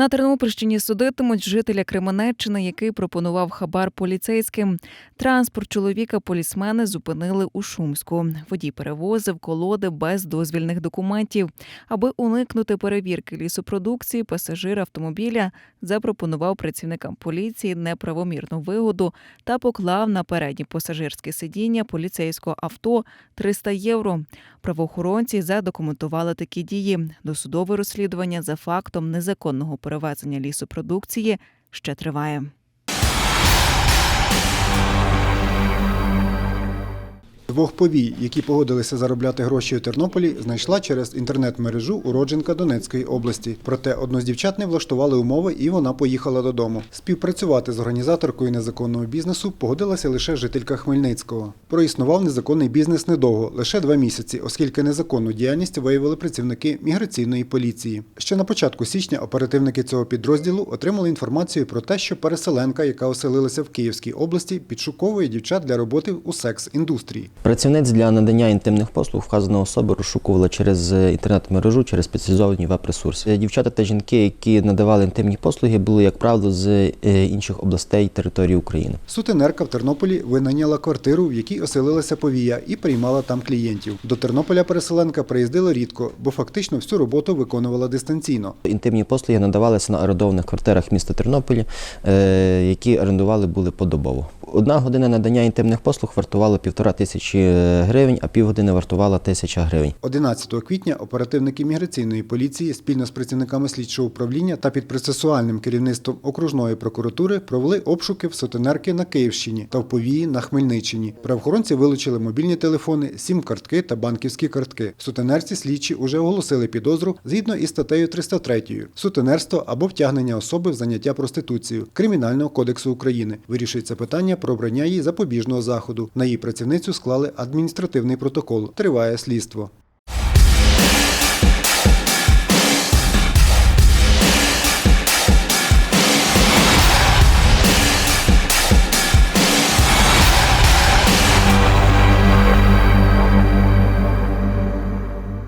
На Тернопільщині судитимуть жителя Кременеччини, який пропонував хабар поліцейським. Транспорт чоловіка полісмени зупинили у Шумську. Водій перевозив колоди без дозвільних документів. Аби уникнути перевірки лісопродукції, пасажир автомобіля запропонував працівникам поліції неправомірну вигоду та поклав на переднє пасажирське сидіння поліцейського авто 300 євро. Правоохоронці задокументували такі дії. Досудове розслідування за фактом незаконного перевезення лісопродукції ще триває. Двох повій, які погодилися заробляти гроші у Тернополі, знайшла через інтернет-мережу уродженка Донецької області. Проте одну з дівчат не влаштували умови, і вона поїхала додому. Співпрацювати з організаторкою незаконного бізнесу погодилася лише жителька Хмельницького. Проіснував незаконний бізнес недовго, лише два місяці, оскільки незаконну діяльність виявили працівники міграційної поліції. Ще на початку січня оперативники цього підрозділу отримали інформацію про те, що переселенка, яка оселилася в Київській області, підшуковує дівчат для роботи у секс-індустрії. Працівниць для надання інтимних послуг вказана особа розшукувала через е, інтернет-мережу, через спеціалізовані веб-ресурси. Е, Дівчата та жінки, які надавали інтимні послуги, були, як правило, з е, інших областей території України. Сутенерка в Тернополі винайняла квартиру, в якій оселилася повія, і приймала там клієнтів. До Тернополя переселенка приїздила рідко, бо фактично всю роботу виконувала дистанційно. Інтимні послуги надавалися на орендованих квартирах міста Тернополі, які орендували були подобово. Одна година надання інтимних послуг вартувала півтора тисячі е, гривень, а півгодини вартувала тисяча гривень. 11 квітня оперативники міграційної поліції спільно з працівниками слідчого управління та під процесуальним керівництвом окружної прокуратури провели обшуки в сутенерки на Київщині та в повії на Хмельниччині. Правоохоронці вилучили мобільні телефони, сім-картки та банківські картки. Сутенерці слідчі уже оголосили підозру згідно із статтею 303 сутенерство або втягнення особи в заняття проституцією Кримінального кодексу України. Вирішується питання про обрання їй запобіжного заходу. На її працівницю склали адміністративний протокол. Триває слідство.